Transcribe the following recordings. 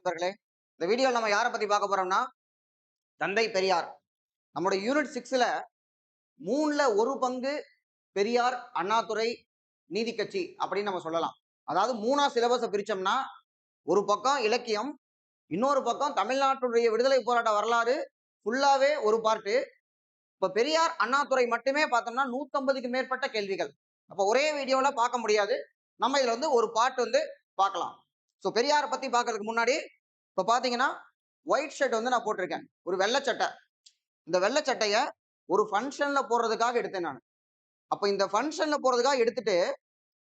நண்பர்களே இந்த வீடியோவில் நம்ம யாரை பற்றி பார்க்க போறோம்னா தந்தை பெரியார். நம்மளோட யூனிட் சிக்ஸ்ல மூணுல ஒரு பங்கு பெரியார் அண்ணாதுரை நீதி கட்சி அப்படின்னு நம்ம சொல்லலாம். அதாவது மூணா சிலபஸை பிரிச்சோம்னா ஒரு பக்கம் இலக்கியம் இன்னொரு பக்கம் தமிழ்நாட்டுடைய விடுதலை போராட்ட வரலாறு ஃபுல்லாவே ஒரு பார்ட்டு இப்ப பெரியார் அண்ணாதுரை மட்டுமே பார்த்தோம்னா நூத்தம்பதுக்கு மேற்பட்ட கேள்விகள். அப்போ ஒரே வீடியோல பார்க்க முடியாது. நம்ம இதில் வந்து ஒரு பாட்டு வந்து பார்க்கலாம். ஸோ பெரியாரை பத்தி பாக்குறதுக்கு முன்னாடி இப்ப பாத்தீங்கன்னா ஒயிட் ஷர்ட் வந்து நான் போட்டிருக்கேன். ஒரு வெள்ளை சட்டை. இந்த வெள்ளை சட்டையை ஒரு ஃபங்க்ஷன்ல போடுறதுக்காக எடுத்தேன் நான். அப்ப இந்த ஃபங்க்ஷன்ல போறதுக்காக எடுத்துட்டு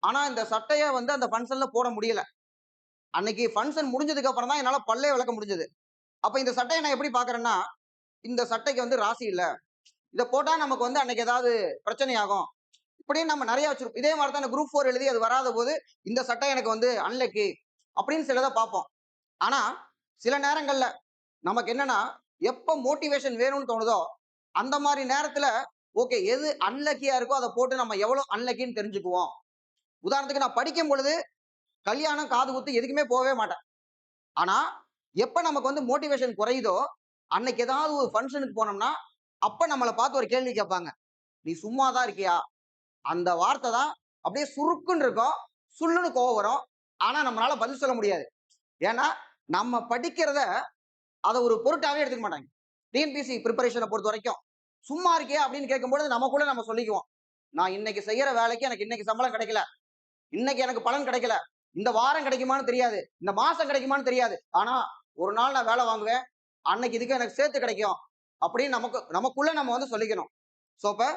ஆனா இந்த சட்டையை வந்து அந்த ஃபங்க்ஷன்ல போட முடியல. அன்னைக்கு ஃபங்க்ஷன் முடிஞ்சதுக்கு அப்புறம் தான் என்னால பல்லே விளக்க முடிஞ்சது. அப்ப இந்த சட்டையை நான் எப்படி பாக்குறேன்னா இந்த சட்டைக்கு வந்து ராசி இல்லை. இதை போட்டா நமக்கு வந்து அன்னைக்கு ஏதாவது பிரச்சனை ஆகும் இப்படின்னு நம்ம நிறைய வச்சிருப்போம். இதே மாதிரி தான் குரூப் ஃபோர் எழுதி அது வராத போது இந்த சட்டை எனக்கு வந்து அன்லக்கி அப்படின்னு சிலதை பார்ப்போம். ஆனா சில நேரங்கள்ல நமக்கு என்னன்னா எப்போ மோட்டிவேஷன் வேணும்னு தோணுதோ அந்த மாதிரி நேரத்துல ஓகே எது அன்லக்கியா இருக்கோ அதை போட்டு நம்ம எவ்வளவு அன்லக்கின்னு தெரிஞ்சுக்குவோம். உதாரணத்துக்கு நான் படிக்கும் பொழுது கல்யாணம் காது குத்து எதுக்குமே போகவே மாட்டேன். ஆனா எப்போ நமக்கு வந்து மோட்டிவேஷன் குறையுதோ அன்னைக்கு ஏதாவது ஒரு ஃபங்க்ஷனுக்கு போனோம்னா அப்ப நம்மளை பார்த்து ஒரு கேள்வி கேட்பாங்க. நீ சும்மா தான் இருக்கியா? அந்த வார்த்தை தான் அப்படியே சுருக்குன்னு இருக்கும். சுள்ளுன்னு கோவம் வரும். ஆனா நம்மளால பதில் சொல்ல முடியாது. ஏன்னா நம்ம படிக்கிறத அதை ஒரு பொருட்டாவே எடுத்துக்க மாட்டாங்க. டிஎன்பிசி ப்ரிப்பரேஷனை பொறுத்த வரைக்கும் சும்மா இருக்கே அப்படின்னு கேட்கும்பொழுது நமக்குள்ள நம்ம சொல்லிக்குவோம். நான் இன்னைக்கு செய்யற வேலைக்கு எனக்கு இன்னைக்கு சம்பளம் கிடைக்கல. இன்னைக்கு எனக்கு பலன் கிடைக்கல. இந்த வாரம் கிடைக்குமான்னு தெரியாது. இந்த மாசம் கிடைக்குமான்னு தெரியாது. ஆனா ஒரு நாள் நான் வேலை வாங்குவேன். அன்னைக்கு இதுக்கு எனக்கு சேர்த்து கிடைக்கும். அப்படின்னு நமக்கு நமக்குள்ள நம்ம வந்து சொல்லிக்கணும். ஸோ இப்போ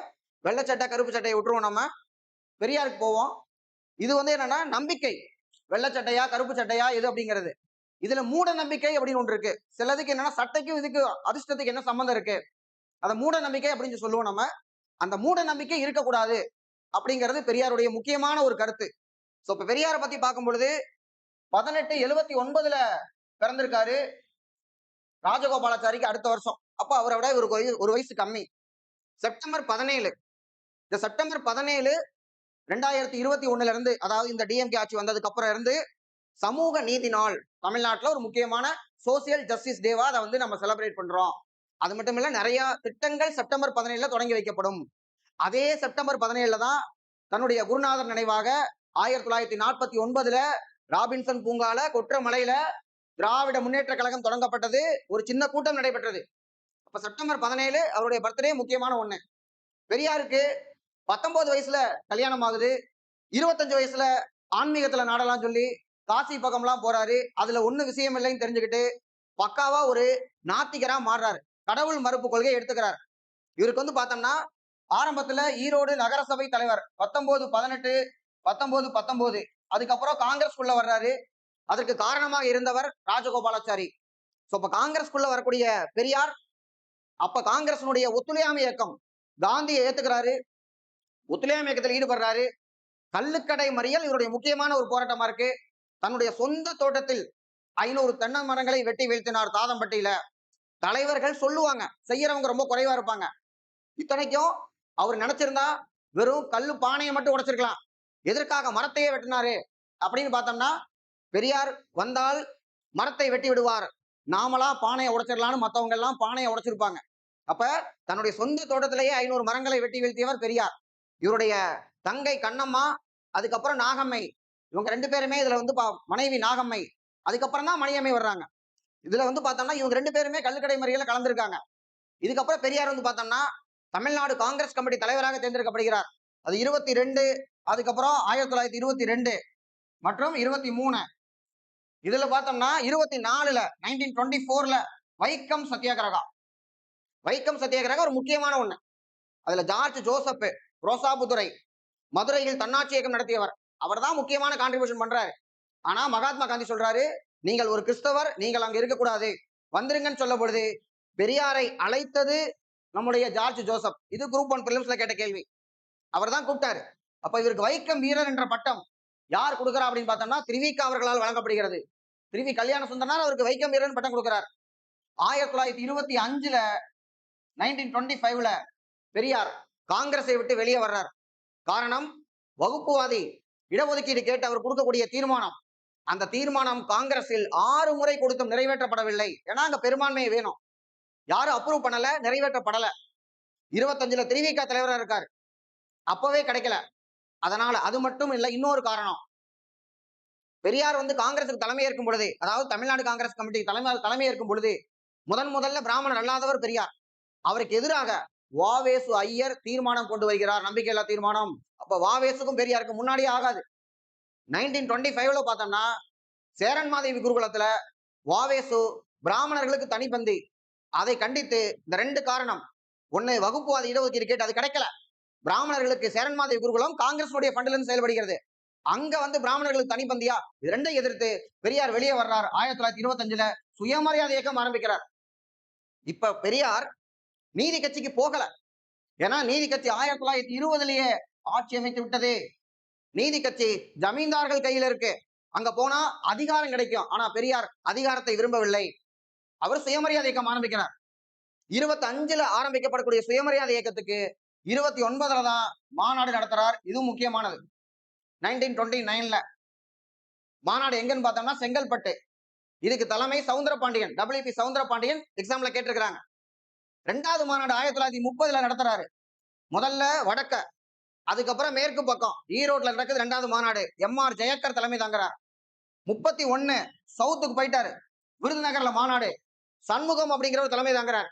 வெள்ளை சட்டை கருப்பு சட்டையை விட்டுருவோம் நம்ம. பெரியாருக்கு போவோம். இது வந்து என்னன்னா நம்பிக்கை. வெள்ளை சட்டையா கருப்பு சட்டையா எது அப்படிங்கிறது. இதுல மூட நம்பிக்கை அப்படின்னு ஒன்று இருக்கு. சிலதுக்கு என்னன்னா சட்டைக்கும் இதுக்கு அதிர்ஷ்டத்துக்கு என்ன சம்மந்தம் இருக்கு? அந்த மூட நம்பிக்கை அப்படின்னு சொல்லுவோம் நம்ம. அந்த மூட நம்பிக்கை இருக்கக்கூடாது அப்படிங்கிறது பெரியாருடைய முக்கியமான ஒரு கருத்து. ஸோ இப்ப பெரியாரை பத்தி பார்க்கும் பொழுது பதினெட்டு எழுபத்தி ஒன்பதுல பிறந்திருக்காரு ராஜகோபாலாச்சாரிக்கு அடுத்த வருஷம். அப்போ அவரை விட இவருக்கு வயசு- ஒரு வயசு கம்மி. செப்டம்பர் பதினேழு. இந்த செப்டம்பர் பதினேழு ரெண்டாயிரத்தி இருபத்தி ஒண்ணுல இருந்து அதாவது இந்த டிஎம்கே ஆட்சி வந்ததுக்கு அப்புறம் இருந்து சமூக நீதி நாள் தமிழ்நாட்டுல ஒரு முக்கியமான சோசியல் ஜஸ்டிஸ் டேவா அதை வந்து நம்ம செலிப்ரேட் பண்றோம். அது மட்டும் இல்ல நிறைய திட்டங்கள் செப்டம்பர் பதினேழுல தொடங்கி வைக்கப்படும். அதே செப்டம்பர் பதினேழுல தான் தன்னுடைய குருநாதர் நினைவாக ஆயிரத்தி தொள்ளாயிரத்தி நாற்பத்தி ஒன்பதுல ராபின்சன் பூங்கால கொற்றமலையில திராவிட முன்னேற்ற கழகம் தொடங்கப்பட்டது. ஒரு சின்ன கூட்டம் நடைபெற்றது. அப்ப செப்டம்பர் பதினேழு அவருடைய பர்த்டே முக்கியமான ஒண்ணு. பெரியாருக்கு பத்தொன்பது வயசுல கல்யாணம் ஆகுது. இருபத்தஞ்சு வயசுல ஆன்மீகத்துல நாடலாம் சொல்லி காசி பக்கம்லாம் போறாரு. அதுல ஒண்ணு விஷயம் இல்லைன்னு தெரிஞ்சுக்கிட்டு பக்காவா ஒரு நாத்திகரா மாறுறாரு. கடவுள் மறுப்பு கொள்கையை எடுத்துக்கிறார். இவருக்கு வந்து பார்த்தோம்னா ஆரம்பத்துல ஈரோடு நகரசபை தலைவர் பத்தொன்பது பதினெட்டு பத்தொன்பது பத்தொன்பது. அதுக்கப்புறம் காங்கிரஸ்குள்ள வர்றாரு. அதற்கு காரணமாக இருந்தவர் ராஜகோபாலாச்சாரி. சோ காங்கிரஸ் காங்கிரஸ்குள்ள வரக்கூடிய பெரியார் அப்ப காங்கிரஸினுடைய ஒத்துழையாமை இயக்கம் காந்தியை ஏத்துக்கிறாரு. ஒத்துழையாமை இயக்கத்தில் ஈடுபடுறாரு. கல்லுக்கடை மறியல் இவருடைய முக்கியமான ஒரு போராட்டமா இருக்கு. தன்னுடைய சொந்த தோட்டத்தில் ஐநூறு தென்னை மரங்களை வெட்டி வீழ்த்தினார் தாதம்பட்டியில. தலைவர்கள் சொல்லுவாங்க செய்யறவங்க ரொம்ப குறைவா இருப்பாங்க. இத்தனைக்கும் அவர் நினைச்சிருந்தா வெறும் கல்லு பானையை மட்டும் உடைச்சிருக்கலாம். எதற்காக மரத்தையே வெட்டினாரு அப்படின்னு பார்த்தோம்னா பெரியார் வந்தால் மரத்தை வெட்டி விடுவார். நாமளா பானையை உடைச்சிடலாம்னு மத்தவங்க எல்லாம் பானையை உடைச்சிருப்பாங்க. அப்ப தன்னுடைய சொந்த தோட்டத்திலேயே ஐநூறு மரங்களை வெட்டி வீழ்த்தியவர் பெரியார். இவருடைய தங்கை கண்ணம்மா அதுக்கப்புறம் நாகம்மை. இவங்க ரெண்டு பேருமே இதுல வந்து பா- மனைவி நாகம்மை. அதுக்கப்புறம் தான் மணியம்மை வர்றாங்க. இதுல வந்து பார்த்தோம்னா இவங்க ரெண்டு பேருமே கல்லுக்கடை முறையில கலந்திருக்காங்க. இதுக்கப்புறம் பெரியார் வந்து பார்த்தோம்னா தமிழ்நாடு காங்கிரஸ் கமிட்டி தலைவராக தேர்ந்தெடுக்கப்படுகிறார். அது இருபத்தி ரெண்டு அதுக்கப்புறம் ஆயிரத்தி தொள்ளாயிரத்தி இருபத்தி ரெண்டு மற்றும் இருபத்தி மூணு இதுல பார்த்தோம்னா இருபத்தி நாலுல நைன்டீன் டுவெண்ட்டி ஃபோர்ல வைக்கம் சத்தியாகிரகா வைக்கம் சத்தியாகிரகா ஒரு முக்கியமான ஒண்ணு. அதுல ஜார்ஜ் ஜோசப் ரோசாபுதுரை. மதுரையில் தன்னாட்சி இயக்கம் நடத்தியவர். அவர் தான் முக்கியமான கான்ட்ரிபியூஷன் பண்றாரு. ஆனா மகாத்மா காந்தி சொல்றாரு நீங்கள் ஒரு கிறிஸ்தவர் நீங்கள் அங்க இருக்கக்கூடாது. வந்துருங்கன்னு சொல்ல பொழுது பெரியாரை அழைத்தது நம்முடைய ஜார்ஜ் ஜோசப். இது குரூப் ஒன் பிலிம்ஸ்ல கேட்ட கேள்வி. அவர் தான் கூப்பிட்டாரு. அப்ப இவருக்கு வைக்கம் வீரர் என்ற பட்டம் யார் கொடுக்குறா அப்படின்னு பார்த்தோம்னா திருவிக்கா அவர்களால் வழங்கப்படுகிறது. திருவி கல்யாண சுந்தரனார் அவருக்கு வைக்கம் வீரன் பட்டம் கொடுக்குறார். ஆயிரத்தி தொள்ளாயிரத்தி இருபத்தி அஞ்சுல நைன்டீன் டுவெண்ட்டி ஃபைவ்ல பெரியார் காங்கிரஸை விட்டு வெளியே வர்றார். காரணம் வகுப்புவாதி இடஒதுக்கீடு கேட்டு அவர் கொடுக்கக்கூடிய தீர்மானம். அந்த தீர்மானம் காங்கிரஸில் ஆறு முறை கொடுத்தும் நிறைவேற்றப்படவில்லை. ஏன்னா அங்க பெரும்பான்மை வேணும். யாரும் அப்ரூவ் பண்ணல நிறைவேற்றப்படல. இருபத்தஞ்சுல திருவிக தலைவரா இருக்காரு. அப்பவே கிடைக்கல. அதனால அது மட்டும் இல்ல இன்னொரு காரணம். பெரியார் வந்து காங்கிரசுக்கு தலைமை ஏற்கும் பொழுது அதாவது தமிழ்நாடு காங்கிரஸ் கமிட்டி தலைமை தலைமை ஏற்கும் பொழுது முதன் முதல்ல பிராமணர் அல்லாதவர் பெரியார். அவருக்கு எதிராக வாவேசு ஐயர் தீர்மானம் கொண்டு வருகிறார். நம்பிக்கையில்லா தீர்மானம். அப்ப வாவேசுக்கும் பெரியாருக்கு முன்னாடியே ஆகாது. நைன்டீன் டுவெண்ட்டி ஃபைவ்ல பார்த்தோம்னா சேரன் மாதேவி குருகுலத்துல வாவேசு பிராமணர்களுக்கு தனிப்பந்தி. அதை கண்டித்து இந்த ரெண்டு காரணம். ஒன்னு வகுப்புவாத இடஒதுக்கீடு கேட்டு அது கிடைக்கல. பிராமணர்களுக்கு சேரன் மாதேவி குருகுலம் காங்கிரஸுடைய ஃபண்டில் இருந்து செயல்படுகிறது. அங்க வந்து பிராமணர்களுக்கு தனிப்பந்தியா? இது ரெண்டை எதிர்த்து பெரியார் வெளியே வர்றார். ஆயிரத்தி தொள்ளாயிரத்தி இருபத்தஞ்சுல சுயமரியாதை இயக்கம் ஆரம்பிக்கிறார். இப்ப பெரியார் நீதி கட்சிக்கு போகல. ஏன்னா நீதி கட்சி ஆயிரத்தி தொள்ளாயிரத்தி இருபதுலயே ஆட்சி அமைத்து விட்டது. நீதி கட்சி ஜமீன்தார்கள் கையில இருக்கு. அங்க போனா அதிகாரம் கிடைக்கும். ஆனா பெரியார் அதிகாரத்தை விரும்பவில்லை. அவர் சுயமரியாதை இயக்கம் ஆரம்பிக்கிறார். இருபத்தி அஞ்சுல ஆரம்பிக்கப்படக்கூடிய சுயமரியாதை இயக்கத்துக்கு இருபத்தி ஒன்பதுல தான் மாநாடு நடத்துறார். இதுவும் முக்கியமானது. நைன்டீன் டுவெண்ட்டி நைன்ல மாநாடு எங்கன்னு பார்த்தோம்னா செங்கல்பட்டு. இதுக்கு தலைமை சவுந்தர பாண்டியன் டபிள்யூபி சவுந்தர பாண்டியன் எக்ஸாம்ல கேட்டிருக்கிறாங்க. ரெண்டாவது மாநாடு ஆயிரத்தி தொள்ளாயிரத்தி முப்பதுல நடத்துறாரு. முதல்ல வடக்க அதுக்கப்புறம் மேற்கு பக்கம் ஈரோட்ல நடக்குது ரெண்டாவது மாநாடு. எம் ஆர் ஜெயக்கர் தலைமை தாங்குறார். முப்பத்தி ஒண்ணு சவுத்துக்கு போயிட்டாரு. விருதுநகர்ல மாநாடு. சண்முகம் அப்படிங்கிறவர் தலைமை தாங்குறார்.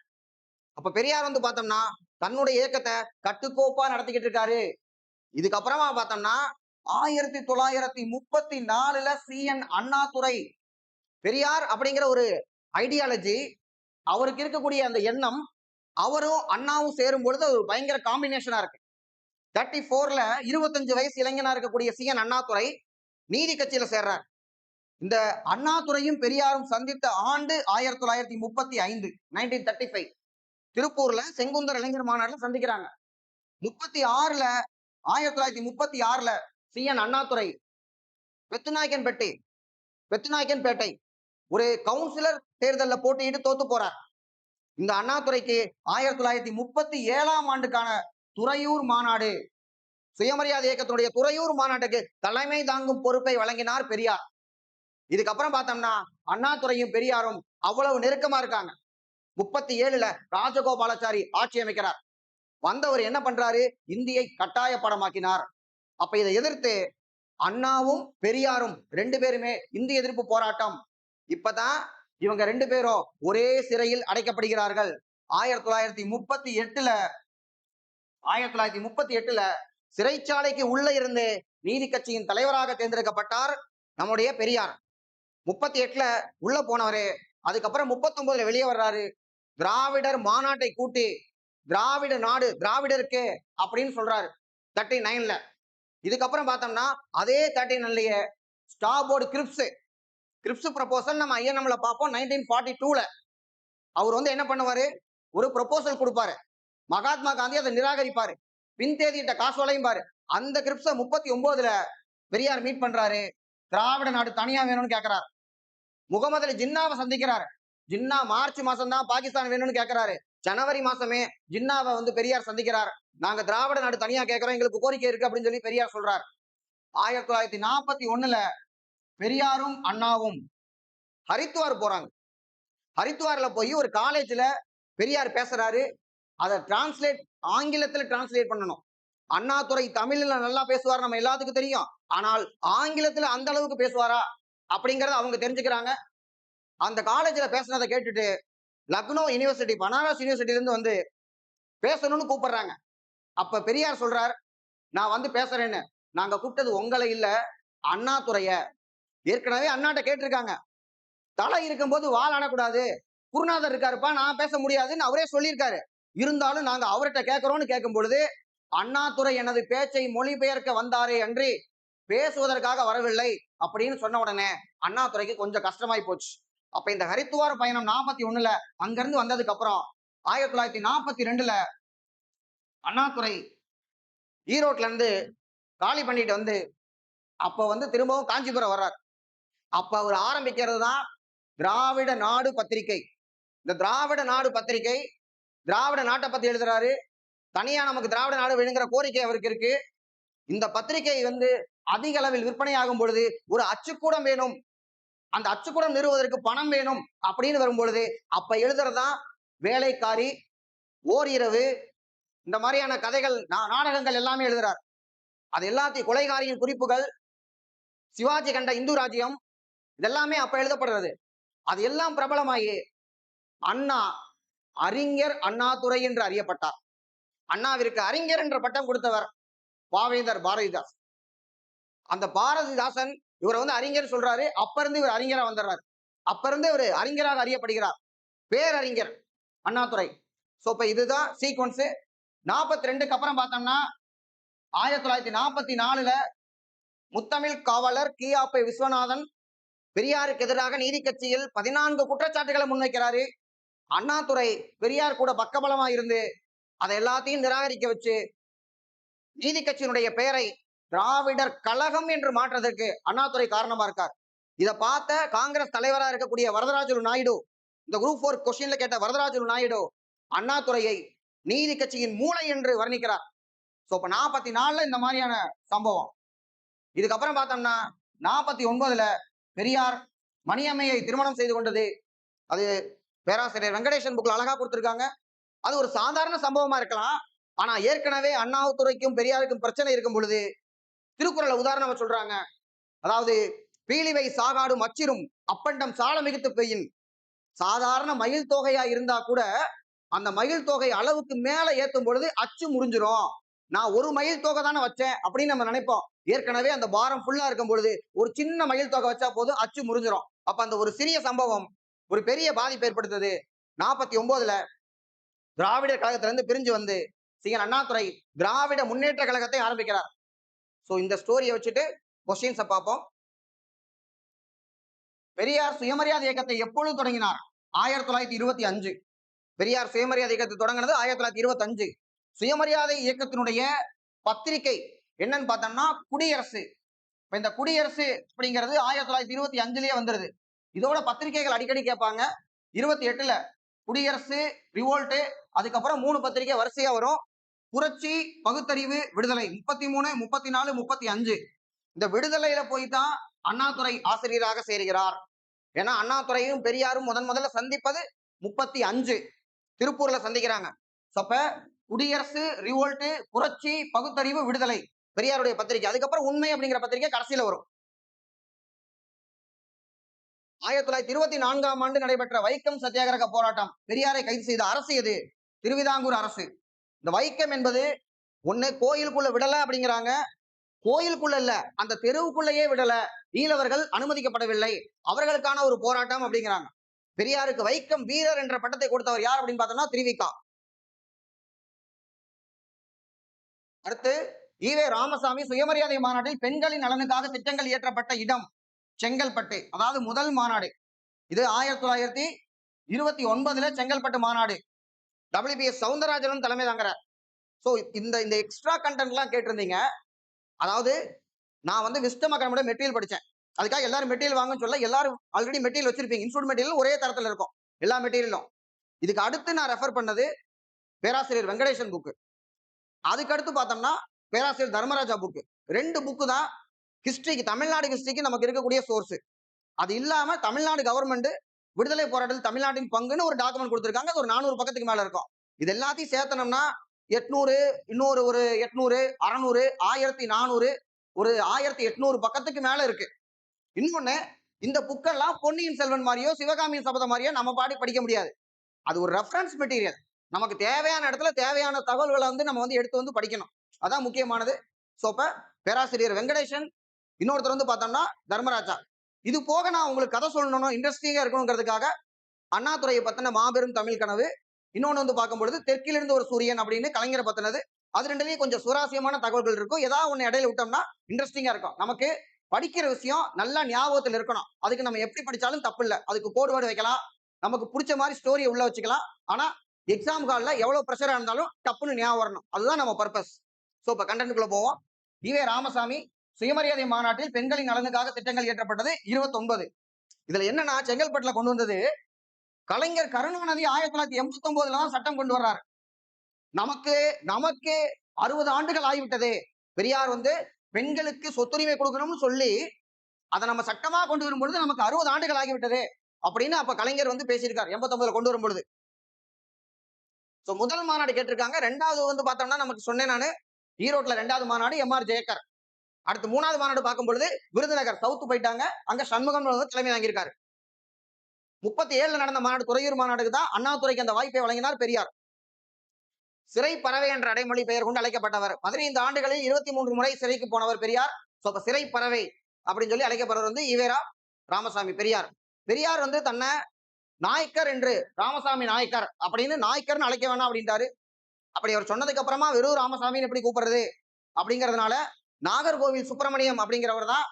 அப்ப பெரியார் வந்து பார்த்தோம்னா தன்னுடைய இயக்கத்தை கட்டுக்கோப்பா நடத்திக்கிட்டு இருக்காரு. இதுக்கப்புறமா பார்த்தோம்னா ஆயிரத்தி தொள்ளாயிரத்தி முப்பத்தி நாலுல சி. என். அண்ணாதுரை. பெரியார் அப்படிங்கிற ஒரு ஐடியாலஜி அவருக்கு இருக்கக்கூடிய அந்த எண்ணம் அவரும் அண்ணாவும் சேரும் பொழுது ஒரு பயங்கர காம்பினேஷனா இருக்கு. தேர்ட்டி ஃபோர்ல இருபத்தஞ்சு வயசு இளைஞனா இருக்கக்கூடிய சி. என். அண்ணாதுரை நீதி கட்சியில சேர்றார். இந்த அண்ணாதுரையும் பெரியாரும் சந்தித்த ஆண்டு ஆயிரத்தி தொள்ளாயிரத்தி முப்பத்தி ஐந்து நைன்டீன் தேர்ட்டி ஃபைவ் திருப்பூர்ல செங்குந்தர் இளைஞர் மாநாடுல சந்திக்கிறாங்க. முப்பத்தி ஆறுல ஆயிரத்தி தொள்ளாயிரத்தி முப்பத்தி ஆறுல சி. என். அண்ணாதுரை பெத்துநாயக்கன்பேட்டை பெத்துநாயக்கன்பேட்டை ஒரு கவுன்சிலர் தேர்தல்ல போட்டியிட்டு தோத்து போறார். இந்த அண்ணாதுரைக்கு ஆயிரத்தி தொள்ளாயிரத்தி முப்பத்தி ஏழாம் ஆண்டுக்கான துறையூர் மாநாடு. சுயமரியாதை இயக்கத்தினுடைய துறையூர் மாநாட்டுக்கு தலைமை தாங்கும் பொறுப்பை வழங்கினார் பெரியார். இதுக்கப்புறம் பார்த்தோம்னா அண்ணாதுரையும் பெரியாரும் அவ்வளவு நெருக்கமா இருக்காங்க. முப்பத்தி ஏழுல ராஜகோபாலாச்சாரி ஆட்சி அமைக்கிறார். வந்தவர் என்ன பண்றாரு? இந்தியை கட்டாய படமாக்கினார் அப்ப இதை எதிர்த்து அண்ணாவும் பெரியாரும் ரெண்டு பேருமே இந்திய எதிர்ப்பு போராட்டம். இப்பதான் இவங்க ரெண்டு பேரும் ஒரே சிறையில் அடைக்கப்படுகிறார்கள். ஆயிரத்தி தொள்ளாயிரத்தி முப்பத்தி எட்டுல ஆயிரத்தி தொள்ளாயிரத்தி முப்பத்தி எட்டுல சிறைச்சாலைக்கு உள்ள இருந்து நீதி கட்சியின் தலைவராக தேர்ந்தெடுக்கப்பட்டார் நம்முடைய பெரியார். முப்பத்தி எட்டுல உள்ள போனவரு அதுக்கப்புறம் முப்பத்தி ஒன்பதுல வெளியே வர்றாரு. திராவிடர் மாநாட்டை கூட்டி திராவிட நாடு திராவிடருக்கு அப்படின்னு சொல்றாரு தேர்ட்டி நைன்ல இதுக்கப்புறம் பார்த்தோம்னா அதே தேர்ட்டி நைன்லயே ஸ்டாபோர்டு கிரிப்ஸ் கிரிப்ஸ் ப்ரப்போசல் நம்ம ஐஎன்எம்ல பார்ப்போம். நைன்டீன் ஃபார்ட்டி டூல அவர் வந்து என்ன பண்ணுவாரு? ஒரு ப்ரொபோசல் கொடுப்பாரு. மகாத்மா காந்தி அதை நிராகரிப்பாரு. பின் தேதியிட்ட காசோலையும் பாரு. அந்த கிரிப்ஸ முப்பத்தி ஒன்பதுல பெரியார் மீட் பண்றாரு. திராவிட நாடு தனியா வேணும்னு கேட்கிறார் முகமது அலி ஜின்னாவை சந்திக்கிறாரு. ஜின்னா மார்ச் மாசம் தான் பாகிஸ்தான் வேணும்னு கேட்கிறாரு ஜனவரி மாசமே ஜின்னாவை வந்து பெரியார் சந்திக்கிறார். நாங்க திராவிட நாடு தனியா கேட்கிறோம் எங்களுக்கு கோரிக்கை இருக்கு அப்படின்னு சொல்லி பெரியார் சொல்றார். ஆயிரத்தி தொள்ளாயிரத்தி நாற்பத்தி ஒண்ணுல பெரியாரும் அண்ணாவும் ஹரித்துவார் போறாங்க. ஹரித்துவார்ல போய் ஒரு காலேஜ்ல பெரியார் பேசுறாரு. அதை டிரான்ஸ்லேட் ஆங்கிலத்துல டிரான்ஸ்லேட் பண்ணணும். அண்ணாதுரை தமிழ்ல நல்லா பேசுவார் நம்ம எல்லாத்துக்கும் தெரியும். ஆனால் ஆங்கிலத்துல அந்த அளவுக்கு பேசுவாரா? அப்படிங்கிறத அவங்க தெரிஞ்சுக்கிறாங்க. அந்த காலேஜ்ல பேசுனதை கேட்டுட்டு லக்னோ யூனிவர்சிட்டி பனாரஸ் யூனிவர்சிட்டிலேருந்து வந்து பேசணும்னு கூப்பிடுறாங்க. அப்ப பெரியார் சொல்றார் நான் வந்து பேசுறேன்னு. நாங்க கூப்பிட்டது உங்களை இல்ல அண்ணாதுறையை ஏற்கனவே அண்ணாட்ட கேட்டிருக்காங்க. தலை இருக்கும்போது வால் ஆடக்கூடாது குருநாதர் இருக்காருப்பா நான் பேச முடியாதுன்னு அவரே சொல்லியிருக்காரு. இருந்தாலும் நாங்க அவர்கிட்ட கேட்கிறோம்னு கேட்கும் பொழுது அண்ணாதுரை எனது பேச்சை மொழிபெயர்க்க வந்தாரே அன்றி பேசுவதற்காக வரவில்லை அப்படின்னு சொன்ன உடனே அண்ணாதுரைக்கு கொஞ்சம் கஷ்டமாயி போச்சு. அப்ப இந்த ஹரித்துவார பயணம் நாற்பத்தி ஒண்ணுல அங்கிருந்து வந்ததுக்கு அப்புறம் ஆயிரத்தி தொள்ளாயிரத்தி நாற்பத்தி ரெண்டுல அண்ணாதுரை ஈரோட்ல இருந்து காலி பண்ணிட்டு வந்து அப்ப வந்து திரும்பவும் காஞ்சிபுரம் வர்றார். அப்ப அவர் ஆரம்பிக்கிறது தான் திராவிட நாடு பத்திரிகை. இந்த திராவிட நாடு பத்திரிகை திராவிட நாட்டை பத்தி எழுதுறாரு. தனியா நமக்கு திராவிட நாடு வேணுங்கிற கோரிக்கை அவருக்கு இருக்கு. இந்த பத்திரிகை வந்து அதிக அளவில் விற்பனையாகும் பொழுது ஒரு அச்சுக்கூடம் வேணும். அந்த அச்சுக்கூடம் நிறுவுவதற்கு பணம் வேணும் அப்படின்னு வரும்பொழுது அப்ப எழுதுறதுதான் வேலைக்காரி ஓரிரவு இந்த மாதிரியான கதைகள் நாடகங்கள் எல்லாமே எழுதுறார். அது எல்லாத்தையும் கொலைகாரியின் குறிப்புகள் சிவாஜி கண்ட இந்து ராஜ்யம் இதெல்லாமே அப்ப எழுதப்படுறது. அது எல்லாம் பிரபலமாகி அண்ணா அறிஞர் அண்ணாதுரை என்று அறியப்பட்டார். அண்ணாவிற்கு அறிஞர் என்ற பட்டம் கொடுத்தவர் பாவேந்தர் பாரதிதாஸ். அந்த பாரதிதாசன் இவரை வந்து அறிஞர் சொல்றாரு. அப்ப இருந்து இவர் அறிஞரா வந்துடுறாரு அப்ப இருந்து இவர் அறிஞராக அறியப்படுகிறார். பேரறிஞர் அண்ணாதுரை சோ இப்ப இதுதான் சீக்வன்ஸ் நாற்பத்தி ரெண்டுக்கு அப்புறம் பார்த்தோம்னா ஆயிரத்தி தொள்ளாயிரத்தி நாற்பத்தி நாலுல முத்தமிழ் காவலர் கியாப்பை விஸ்வநாதன் பெரியாருக்கு எதிராக நீதி கட்சியில் பதினான்கு குற்றச்சாட்டுகளை முன்வைக்கிறாரு. அண்ணாதுரை பெரியார் கூட பக்கபலமா இருந்து அதை எல்லாத்தையும் நிராகரிக்க வச்சு நீதி கட்சியினுடைய பெயரை திராவிடர் கழகம் என்று மாற்றதற்கு அண்ணாதுரை காரணமா இருக்கார். இதை பார்த்த காங்கிரஸ் தலைவரா இருக்கக்கூடிய வரதராஜுலு நாயுடு இந்த குரூப் ஃபோர் கொஸ்டின்ல கேட்ட வரதராஜுலு நாயுடு அண்ணாதுரையை நீதி கட்சியின் மூளை என்று வர்ணிக்கிறார். சோ இப்ப நாற்பத்தி நாலுல இந்த மாதிரியான சம்பவம். இதுக்கப்புறம் பார்த்தோம்னா நாற்பத்தி ஒன்பதுல பெரியார் மணியம்மையை திருமணம் செய்து கொண்டது. அது பேராசிரியர் வெங்கடேசன் புக்ல அழகா கொடுத்துருக்காங்க. அது ஒரு சாதாரண சம்பவமா இருக்கலாம். ஆனா ஏற்கனவே அண்ணாவுத்துறைக்கும் பெரியாருக்கும் பிரச்சனை இருக்கும் பொழுது திருக்குறளை உதாரணமா சொல்றாங்க. அதாவது பீலிவை சாகாடும் அச்சிரும் அப்பண்டம் சால மிகுத்து பெய்யின் சாதாரண மயில் தொகையா இருந்தா கூட அந்த மயில் தொகை அளவுக்கு மேல ஏத்தும் பொழுது அச்சு முறிஞ்சிரும். நான் ஒரு மயில் தொகை தானே வச்சேன் அப்படின்னு நம்ம நினைப்போம். ஏற்கனவே அந்த பாரம் ஃபுல்லா இருக்கும் பொழுது ஒரு சின்ன மயில் தொகை வச்சா போதும் அச்சு முறிஞ்சிரும். அப்ப அந்த ஒரு சிறிய சம்பவம் ஒரு பெரிய பாதிப்பு ஏற்படுத்தது. நாற்பத்தி ஒன்பதுல திராவிடர் கழகத்திலிருந்து பிரிஞ்சு வந்து சிங்கன் அண்ணாதுரை திராவிட முன்னேற்ற கழகத்தை ஆரம்பிக்கிறார். சோ இந்த ஸ்டோரியை வச்சுட்டு கொஸ்டின்ஸை பார்ப்போம். பெரியார் சுயமரியாதை இயக்கத்தை எப்பொழுது தொடங்கினார்? ஆயிரத்தி தொள்ளாயிரத்தி இருபத்தி அஞ்சு. பெரியார் சுயமரியாதை இயக்கத்தை தொடங்கினது ஆயிரத்தி தொள்ளாயிரத்தி இருபத்தி அஞ்சு சுயமரியாதை இயக்கத்தினுடைய பத்திரிகை என்னன்னு பார்த்தோம்னா குடியரசு. இப்ப இந்த குடியரசு அப்படிங்கிறது ஆயிரத்தி தொள்ளாயிரத்தி இருபத்தி அஞ்சுலயே வந்துருது. இதோட பத்திரிகைகள் அடிக்கடி கேட்பாங்க. இருபத்தி எட்டுல குடியரசு ரிவோல்ட்டு அதுக்கப்புறம் மூணு பத்திரிகை வரிசையா வரும். புரட்சி பகுத்தறிவு விடுதலை. முப்பத்தி மூணு முப்பத்தி நாலு முப்பத்தி அஞ்சு. இந்த விடுதலையில போய் தான் அண்ணாதுரை ஆசிரியராக சேர்கிறார். ஏன்னா அண்ணாதுரையும் பெரியாரும் முதன் முதல்ல சந்திப்பது முப்பத்தி அஞ்சு. திருப்பூர்ல சந்திக்கிறாங்க. அப்ப குடியரசு ரிவோல்ட்டு புரட்சி பகுத்தறிவு விடுதலை. பெரியாருடைய பத்திரிகை அதுக்கப்புறம் உண்மை அப்படிங்கிற பத்திரிகை கடைசியில வரும். ஆயிரத்தி தொள்ளாயிரத்தி இருபத்தி நான்காம் ஆண்டு நடைபெற்ற வைக்கம் சத்தியாகிரக போராட்டம். பெரியாரை கைது செய்த அரசு எது? திருவிதாங்கூர் அரசு. இந்த வைக்கம் என்பது ஒண்ணு கோயிலுக்குள்ள விடல அப்படிங்கிறாங்க. கோயிலுக்குள்ள இல்ல அந்த தெருவுக்குள்ளேயே விடல. ஈழவர்கள் அனுமதிக்கப்படவில்லை. அவர்களுக்கான ஒரு போராட்டம் அப்படிங்கிறாங்க. பெரியாருக்கு வைக்கம் வீரர் என்ற பட்டத்தை கொடுத்தவர் யார் அப்படின்னு பார்த்தோம்னா திருவிக்கா. அடுத்து ஈவே ராமசாமி சுயமரியாதை மாநாட்டில் பெண்களின் நலனுக்காக திட்டங்கள் இயற்றப்பட்ட இடம் செங்கல்பட்டு அதாவது முதல் மாநாடு. இது ஆயிரத்தி தொள்ளாயிரத்தி இருபத்தி ஒன்பதுல செங்கல்பட்டு மாநாடு. டபிள்யூபிஎஸ் சவுந்தரராஜனும் தலைமை தாங்கிறார். ஸோ இந்த இந்த எக்ஸ்ட்ரா கண்டென்ட்லாம் கேட்டிருந்தீங்க. அதாவது நான் வந்து விஸ்டம் அகாடமியோட மெட்டீரியல் படித்தேன் அதுக்காக எல்லாரும் மெட்டீரியல் வாங்கன்னு சொல்ல எல்லாரும் ஆல்ரெடி மெட்டீரியல் வச்சிருப்பீங்க. இன்ஸ்டியூட் மெட்டீரியல் ஒரே தரத்தில் இருக்கும். எல்லா மெட்டீரியலும் இதுக்கு அடுத்து நான் ரெஃபர் பண்ணது பேராசிரியர் வெங்கடேசன் புக்கு அதுக்கடுத்து பார்த்தோம்னா பேராசிரியர் தர்மராஜா புக்கு ரெண்டு புக்கு தான் ஹிஸ்டரிக்கு தமிழ்நாடு ஹிஸ்டரிக்கு நமக்கு இருக்கக்கூடிய சோர்ஸ் அது இல்லாம தமிழ்நாடு கவர்மெண்ட் விடுதலை போராட்டத்தில் தமிழ்நாட்டின் பங்குன்னு ஒரு டாக்குமெண்ட் கொடுத்துருக்காங்க. அது ஒரு நானூறு பக்கத்துக்கு மேல இருக்கும். இது எல்லாத்தையும் சேர்த்தனோம்னா எட்நூறு இன்னொரு ஒரு எட்நூறு அறநூறு ஆயிரத்தி நானூறு ஒரு ஆயிரத்தி எட்நூறு பக்கத்துக்கு மேல இருக்கு. இன்னொன்னு இந்த புக்கெல்லாம் பொன்னியின் செல்வன் மாதிரியோ சிவகாமியின் சபதம் மாதிரியோ நம்ம பாடி படிக்க முடியாது. அது ஒரு ரெஃபரன்ஸ் மெட்டீரியல் நமக்கு தேவையான இடத்துல தேவையான தகவல்களை வந்து நம்ம வந்து எடுத்து வந்து படிக்கணும். அதான் முக்கியமானது. ஸோ இப்போ பேராசிரியர் வெங்கடேசன் இன்னொருத்தர் வந்து பார்த்தோம்னா தர்மராஜா. இது போக நான் உங்களுக்கு கதை சொல்லணும் இன்ட்ரெஸ்டிங்காக இருக்கணுங்கிறதுக்காக அண்ணாதுறையை பற்றின மாபெரும் தமிழ் கனவு இன்னொன்று வந்து பார்க்கும்பொழுது தெற்கிலிருந்து ஒரு சூரியன் அப்படின்னு கலைஞரை பற்றினது அது ரெண்டுலேயும் கொஞ்சம் சுவாரஸ்யமான தகவல்கள் இருக்கும். ஏதாவது ஒன்று இடையில விட்டோம்னா இன்ட்ரெஸ்டிங்காக இருக்கும். நமக்கு படிக்கிற விஷயம் நல்லா ஞாபகத்தில் இருக்கணும். அதுக்கு நம்ம எப்படி படித்தாலும் தப்பு இல்லை. அதுக்கு கோடு வேர்டு வைக்கலாம். நமக்கு பிடிச்ச மாதிரி ஸ்டோரியை உள்ள வச்சுக்கலாம். ஆனால் எக்ஸாம் காலில் எவ்வளோ ப்ரெஷராக இருந்தாலும் டப்புன்னு ஞாபகம் வரணும். அதுதான் நம்ம பர்பஸ் ஸோ இப்போ கண்டென்ட்குள்ள போவோம். ஈவே ராமசாமி சுயமரியாதை மாநாட்டில் பெண்களின் நலனுக்காக திட்டங்கள் இயற்றப்பட்டது இருபத்தொன்பது. இதுல என்னன்னா செங்கல்பட்டுல கொண்டு வந்தது கலைஞர் கருணாநிதி ஆயிரத்தி தொள்ளாயிரத்தி எண்பத்தி ஒன்பதுல தான் சட்டம் கொண்டு வர்றாரு. நமக்கு நமக்கு அறுபது ஆண்டுகள் ஆகிவிட்டது. பெரியார் வந்து பெண்களுக்கு சொத்துரிமை கொடுக்கணும்னு சொல்லி அதை நம்ம சட்டமா கொண்டு வரும்பொழுது நமக்கு அறுபது ஆண்டுகள் ஆகிவிட்டது அப்படின்னு அப்ப கலைஞர் வந்து பேசியிருக்காரு எண்பத்தொன்பதுல கொண்டு வரும் பொழுது. முதல் மாநாடு கேட்டிருக்காங்க. ரெண்டாவது வந்து பார்த்தோம்னா நமக்கு சொன்னேன் நானு ஈரோட்ல ரெண்டாவது மாநாடு எம் ஆர் ஜெயக்கர். அடுத்து மூணாவது மாநாடு பார்க்கும் பொழுது விருதுநகர் சவுத்து போயிட்டாங்க. அங்க சண்முகம் தலைமை வாங்கியிருக்காரு முப்பத்தி ஏழுல நடந்த மாநாடு துறையூர் மாநாடுக்கு தான் அண்ணாதுரைக்கு அந்த வாய்ப்பை வழங்கினார் பெரியார். சிறை பறவை என்ற அடைமொழி பெயர் கொண்டு அழைக்கப்பட்டவர். பதினைந்து ஆண்டுகளில் இருபத்தி மூன்று முறை சிறைக்கு போனவர் பெரியார். சோ அப்ப சிறை பறவை அப்படின்னு சொல்லி அழைக்கப்படுறவர் வந்து ஈவேரா ராமசாமி பெரியார். பெரியார் வந்து தன்னை நாயக்கர் என்று ராமசாமி நாயக்கர் அப்படின்னு நாயக்கர்னு அழைக்க வேணாம் அப்படின்ட்டாரு. அப்படி அவர் சொன்னதுக்கு அப்புறமா வெறும் ராமசாமின்னு எப்படி கூப்பிடுறது? அப்படிங்கறதுனால நாகர்கோவில் சுப்பிரமணியம் அப்படிங்கிறவர் தான்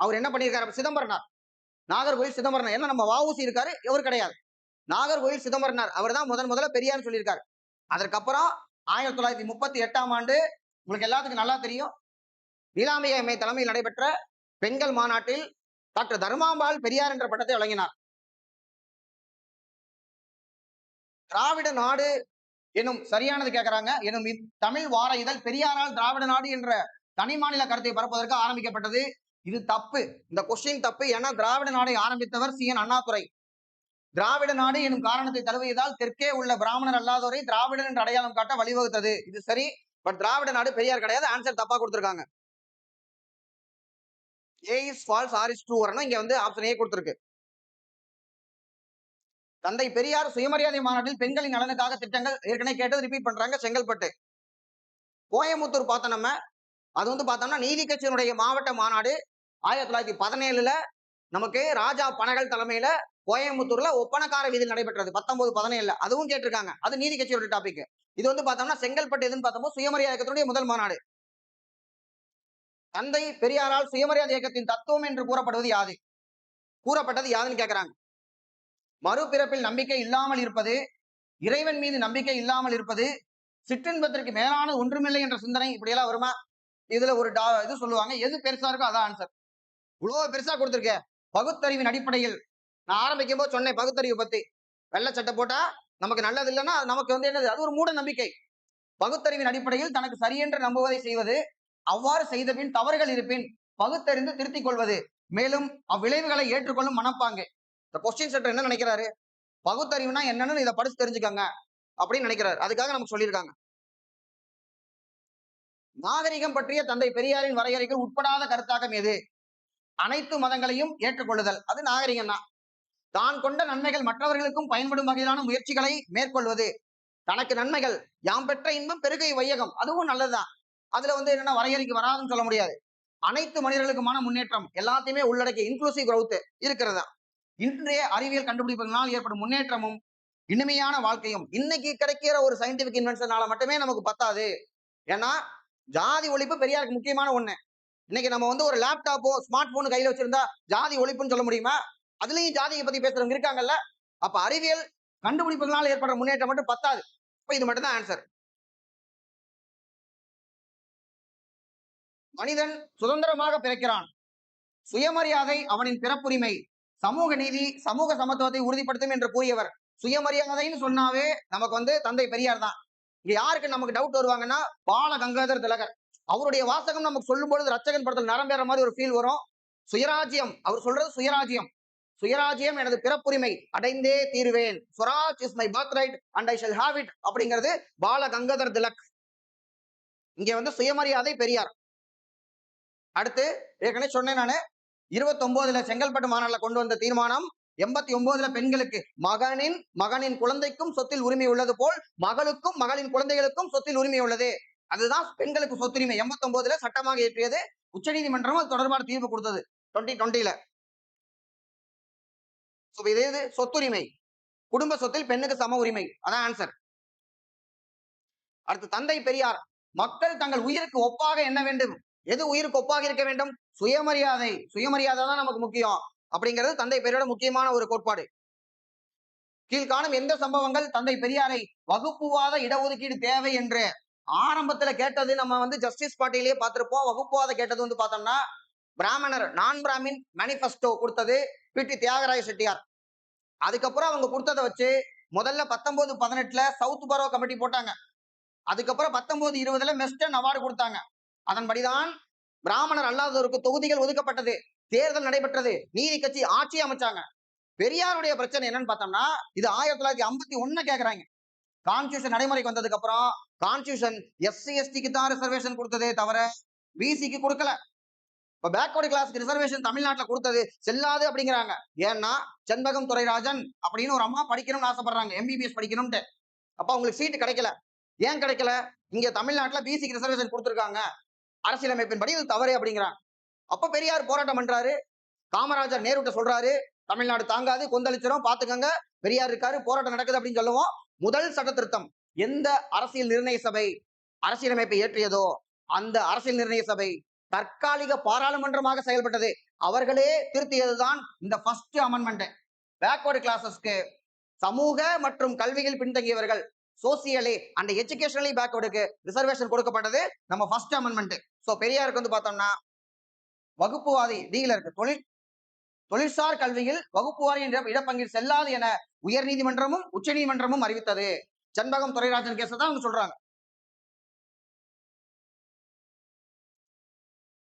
அவர் என்ன பண்ணியிருக்காரு? சிதம்பரனார். நாகர்கோவில் சிதம்பரனார். என்ன நம்ம வாவூசி இருக்காரு இவர் கிடையாது. நாகர்கோவில் சிதம்பரனார். அவர் தான் முதன் முதல்ல பெரியார்னு சொல்லியிருக்காரு. அதற்கப்புறம் ஆயிரத்தி தொள்ளாயிரத்தி முப்பத்தி எட்டாம் ஆண்டு உங்களுக்கு எல்லாத்துக்கும் நல்லா தெரியும். நீலாம்பிகை அம்மை தலைமையில் நடைபெற்ற பெண்கள் மாநாட்டில் டாக்டர் தர்மாம்பாள் பெரியார் என்ற பட்டத்தை வழங்கினார். திராவிட நாடு எனும் சரியானது கேட்கறாங்க எனும் தமிழ் வார இதழ் பெரியாரால் திராவிட நாடு என்ற தனி மாநில கருத்தை பரப்புவதற்கு ஆரம்பிக்கப்பட்டது. இது தப்பு. இந்த கொஸ்டின் தப்பு. ஏன்னா திராவிட நாடை ஆரம்பித்தவர் சி. என். அண்ணாதுரை. திராவிட நாடு எனும் காரணத்தை தழுவியதால் தெற்கே உள்ள பிராமணர் அல்லாதோரை திராவிடர் என்று அடையாளம் காட்ட வழிவகுத்தது. இது சரி. பட் திராவிட நாடு பெரியார் கிடையாது. ஆன்சர் தப்பா கொடுத்துருக்காங்க. A is false R is true வரணும். இங்க வந்து ஆப்ஷன் ஏ கொடுத்துருக்கு. தந்தை பெரியார் சுயமரியாதை மாநாட்டில் பெண்களின் நலனுக்காக திட்டங்கள் ஏற்கனவே கேட்டது ரிப்பீட் பண்றாங்க செங்கல்பட்டு. கோயம்புத்தூர் பார்த்தோம் நம்ம. அது வந்து பார்த்தோம்னா நீதி கட்சியினுடைய மாவட்ட மாநாடு ஆயிரத்தி தொள்ளாயிரத்தி பதினேழுல நமக்கு ராஜா பனகல் தலைமையில கோயம்புத்தூர்ல ஒப்பனக்கார வீதியில் நடைபெற்றது பத்தொன்பது பதினேழுல. அதுவும் கேட்டிருக்காங்க. அது நீதி கட்சியோட டாபிக் இது வந்து பார்த்தோம்னா செங்கல்பட்டு எதுன்னு பார்த்தோமோ சுயமரியாதை இயக்கத்தினுடைய முதல் மாநாடு. தந்தை பெரியாரால் சுயமரியாதை இயக்கத்தின் தத்துவம் என்று கூறப்படுவது யாது கூறப்பட்டது யாதுன்னு கேட்கிறாங்க மறுபிறப்பில் நம்பிக்கை இல்லாமல் இருப்பது இறைவன் மீது நம்பிக்கை இல்லாமல் இருப்பது சிற்றின்பத்திற்கு மேலான ஒன்றுமில்லை என்ற சிந்தனை இப்படியெல்லாம் வருமா? இதுல ஒரு டா இது சொல்லுவாங்க. எது பெருசா இருக்கோ அதான் ஆன்சர் இவ்வளவு பெருசா கொடுத்துருக்க. பகுத்தறிவின் அடிப்படையில். நான் ஆரம்பிக்கும் போது சொன்னேன் பகுத்தறிவு பத்தி. வெள்ளை சட்டை போட்டா நமக்கு நல்லது இல்லைன்னா அது நமக்கு வந்து என்னது? அது ஒரு மூட நம்பிக்கை. பகுத்தறிவின் அடிப்படையில் தனக்கு சரியென்று நம்புவதை செய்வது அவ்வாறு செய்த பின் தவறுகள் இருப்பின் பகுத்தறிந்து திருத்திக் கொள்வது. மேலும் அவ்விளைவுகளை ஏற்றுக்கொள்ளும் மனப்பாங்கு. இந்த கொஸ்டின் செட்டர் என்ன நினைக்கிறாரு? பகுத்தறிவுனா என்னன்னு இதை படிச்சு தெரிஞ்சுக்கோங்க அப்படின்னு நினைக்கிறாரு. அதுக்காக நமக்கு சொல்லியிருக்காங்க. நாகரிகம் பற்றிய தந்தை பெரியாரின் வரையறைக்கு உட்படாத கருத்தாக்கம் எது? அனைத்து மதங்களையும் ஏற்றுக்கொள்ளுதல். அது நாகரிகம் தான். தான் கொண்ட நன்மைகள் மற்றவர்களுக்கும் பயன்படும் வகையிலான முயற்சிகளை மேற்கொள்வது. தனக்கு நன்மைகள் யாம் பெற்ற இன்பம் பெருகை வையகம் அதுவும் நல்லதுதான். அதுல வந்து என்னன்னா வரையறைக்கு வராதுன்னு சொல்ல முடியாது. அனைத்து மனிதர்களுக்குமான முன்னேற்றம் எல்லாத்தையுமே உள்ளடக்கிய இன்க்ளூசிவ் growth இருக்கிறதா இன்றைய அறிவியல் கண்டுபிடிப்புகளால் ஏற்படும் முன்னேற்றமும் இனிமையான வாழ்க்கையும். இன்னைக்கு கிடைக்கிற ஒரு சயின்டிபிக் இன்வென்ஷனால மட்டுமே நமக்கு பத்தாது. ஏன்னா ஜாதி ஒழிப்பு பெரியாருக்கு முக்கியமான ஒண்ணு. இன்னைக்கு நம்ம வந்து ஒரு லேப்டாப்போ ஸ்மார்ட் போன் கையில வச்சிருந்தா ஜாதி ஒழிப்புன்னு சொல்ல முடியுமா? அதுலயும் ஜாதியை பத்தி பேசுறவங்க இருக்காங்கல்ல. அப்ப அறிவியல் கண்டுபிடிப்புகளால் ஏற்படுற முன்னேற்றம் மட்டும் பத்தாது. இப்ப இது மட்டும் தான் ஆன்சர் மனிதன் சுதந்திரமாக பிறக்கிறான். சுயமரியாதை அவனின் பிறப்புரிமை. சமூக நீதி சமூக சமத்துவத்தை உறுதிப்படுத்தும் என்று கூறியவர். சுயமரியாதைன்னு சொன்னாவே நமக்கு வந்து தந்தை பெரியார் தான். இங்க யாருக்கு நமக்கு டவுட் வருவாங்கன்னா பால கங்காதர் திலகர். அவருடைய வாசகம் நமக்கு சொல்லும் பொழுது ரச்சகன் படத்தில் நரம்பேற மாதிரி ஒரு ஃபீல் வரும். சுயராஜ்யம் அவர் சொல்றது சுயராஜ்யம். சுயராஜ்யம் எனது பிறப்புரிமை அடைந்தே தீருவேன். Swaraj is my birth right and I shall have it அப்படிங்கிறது பால கங்காதர் திலக். இங்க வந்து சுயமரியாதை பெரியார். அடுத்து ஏற்கனவே சொன்னேன் நானு. இருபத்தி ஒன்பதுல செங்கல்பட்டு மாநாட்டில் கொண்டு வந்த தீர்மானம் எண்பத்தி ஒன்பதுல பெண்களுக்கு மகனின் மகனின் குழந்தைக்கும் சொத்தில் உரிமை உள்ளது போல் மகளுக்கும் மகளின் குழந்தைகளுக்கும் சொத்தில் உரிமை உள்ளது. அதுதான் பெண்களுக்கு சொத்துரிமை. எண்பத்தி ஒன்பதுல சட்டமாக இயற்றியது. உச்சநீதிமன்றம் அது தொடர்பான தீர்ப்பு கொடுத்தது. டுவெண்ட்டி டுவெண்ட்டில இது இது சொத்துரிமை. குடும்ப சொத்தில் பெண்ணுக்கு சம உரிமை. அதான் ஆன்சர் அடுத்து தந்தை பெரியார். மக்கள் தங்கள் உயிருக்கு ஒப்பாக என்ன வேண்டும். எது உயிருக்கு ஒப்பாக இருக்க வேண்டும்? சுயமரியாதை. சுயமரியாதை தான் நமக்கு முக்கியம். அப்படிங்கிறது தந்தை பெரியாரோட முக்கியமான ஒரு கோட்பாடு. கீழ்காணும் எந்த சம்பவங்கள்? தந்தை பெரியாரை வகுப்புவாத இடஒதுக்கீடு தேவை என்று. ஆரம்பத்துல கேட்டது நம்ம வந்து ஜஸ்டிஸ் பார்ட்டிலேயே பார்த்திருப்போம். வகுப்புவாத கேட்டது வந்து பார்த்தோம்னா பிராமணர் நான் பிராமின் மேனிஃபெஸ்டோ கொடுத்தது பி. டி. தியாகராய செட்டியார். அதுக்கப்புறம் அவங்க கொடுத்ததை வச்சு முதல்ல பத்தொன்பது பதினெட்டுல சவுத் பரோ கமிட்டி போட்டாங்க. அதுக்கப்புறம் பத்தொன்பது இருபதுல மெஸ்டன் அவார்டு கொடுத்தாங்க. அதன்படிதான் பிராமணர் அல்லாதோருக்கு தொகுதிகள் ஒதுக்கப்பட்டது தேர்தல் நடைபெற்றது நீதி கட்சி ஆட்சி அமைச்சாங்க. பெரியாருடைய பிரச்சனை என்னன்னு பார்த்தோம்னா இது ஆயிரத்தி தொள்ளாயிரத்தி ஐம்பத்தி ஒண்ணு கேட்கறாங்க கான்ஸ்டியூஷன் நடைமுறைக்கு வந்ததுக்கு அப்புறம் கான்ஸ்டியூஷன் எஸ்சி எஸ்டிக்கு தான் ரிசர்வேஷன் கொடுத்ததே தவிர பிசிக்கு கொடுக்கல. இப்ப பேக்வர்டு கிளாஸ்க்கு ரிசர்வேஷன் தமிழ்நாட்டுல கொடுத்தது செல்லாது அப்படிங்கிறாங்க. ஏன்னா செண்பகம் துரைராஜன் அப்படின்னு ஒரு அம்மா படிக்கணும்னு ஆசைப்படுறாங்க. எம்பிபிஎஸ் படிக்கணும்ட்டு அப்ப அவங்களுக்கு சீட்டு கிடைக்கல. ஏன் கிடைக்கல? இங்க தமிழ்நாட்டுல பிசிக்கு ரிசர்வேஷன் கொடுத்துருக்காங்க. அரசியலமைப்பின்படி இது தவறு அப்படிங்கிறாங்க. அப்ப பெரியார் போராட்டம் பண்றாரு. காமராஜர் நேருட்ட சொல்றாரு. தமிழ்நாடு தாங்காது கொந்தளிச்சிடும் பாத்துக்கங்க. பெரியார் இருக்காரு போராட்டம் நடக்குது அப்படின்னு சொல்லுவோம். முதல் சட்ட திருத்தம் எந்த அரசியல் நிர்ணய சபை அரசியலமைப்பை ஏற்றியதோ அந்த அரசியல் நிர்ணய சபை தற்காலிக பாராளுமன்றமாக செயல்பட்டது. அவர்களே திருத்தியதுதான் இந்த ஃபர்ஸ்ட் அமெண்ட்மெண்ட் பேக்வர்டு கிளாஸஸ்க்கு சமூக மற்றும் கல்வியில் பின்தங்கியவர்கள் சோசியலி அண்ட் எஜுகேஷனலி பேக்வர்டுக்கு ரிசர்வேஷன் கொடுக்கப்பட்டது நம்ம ஃபர்ஸ்ட் அமெண்ட்மெண்ட் ஸோ பெரியாருக்கு வந்து பார்த்தோம்னா வகுப்புவாதி டீல இருக்கு. தொழில் தொழிற்சார் கல்வியில் வகுப்புவாரி என்ற இடப்பங்கில் செல்லாது என உயர் நீதிமன்றமும் உச்ச நீதிமன்றமும் அறிவித்தது. ஜன்பகம் துரைராஜன் கேஸ் தான் அவங்க சொல்றாங்க.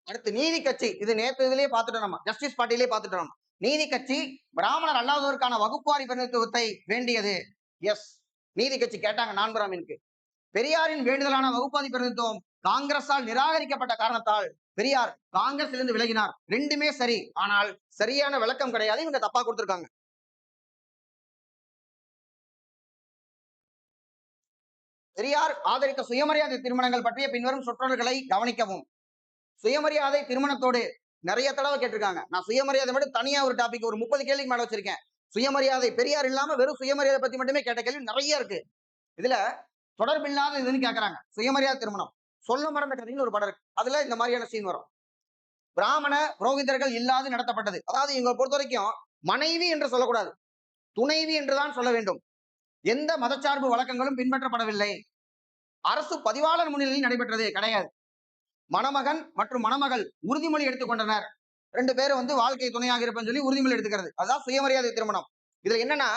அடுத்து நீதி கட்சி. இது நேற்று இதுலயே பார்த்துட்டோம் நம்ம. ஜஸ்டிஸ் பார்ட்டிலே பார்த்துட்டோம் நம்ம. நீதி கட்சி பிராமணர் அல்லாதோருக்கான வகுப்புவாரி பிரதிநிதித்துவத்தை வேண்டியது. எஸ் நீதி கட்சி கேட்டாங்க நான்புராமினுக்கு பெரியாரின் வேண்டுதலான வகுப்பாதி பிரதித்துவம் காங்கிரஸால் நிராகரிக்கப்பட்ட காரணத்தால் பெரியார் காங்கிரஸ்ல இருந்து விலகினார். ரெண்டுமே சரி. ஆனால் சரியான விளக்கம் கிடையாது. இவங்க தப்பா கொடுத்திருக்காங்க. பெரியார் ஆதரித்த சுயமரியாதை திருமணங்கள் பற்றிய பின்வரும் சொற்றொடர்களை கவனிக்கவும். சுயமரியாதை திருமணத்தோடு நிறைய தடவை கேட்டிருக்காங்க. நான் சுயமரியாதை மட்டும் தனியா ஒரு டாபிக் ஒரு முப்பது கேள்விக்கு மேல வச்சிருக்கேன். சுயமரியாதை பெரியார் இல்லாம வெறும் சுயமரியாதை பத்தி மட்டுமே கேட்ட கேள்வி நிறைய இருக்கு. இதுல தொடர்பில்லாத இதுன்னு கேட்கறாங்க சுயமரியாதை திருமணம். சொல்ல மறந்த கதைன்னு ஒரு படம் இருக்கு. அதுல இந்த மாதிரியான சீன் வரும். பிராமண புரோகிதர்கள் இல்லாது நடத்தப்பட்டது. அதாவது இவங்களை பொறுத்த வரைக்கும் மனைவி என்று சொல்லக்கூடாது. துணைவி என்றுதான் சொல்ல வேண்டும். எந்த மதச்சார்பு வழக்கங்களும் பின்பற்றப்படவில்லை. அரசு பதிவாளர் முன்னிலையில் நடைபெற்றது கிடையாது. மணமகன் மற்றும் மணமகள் உறுதிமொழி எடுத்துக்கொண்டனர். ரெண்டு பேரும் வந்து வாழ்க்கை துணையாக இருப்பேன்னு சொல்லி உறுதிமொழி எடுத்துக்கிறது. அதான் சுயமரியாதை திருமணம். இதுல என்னன்னா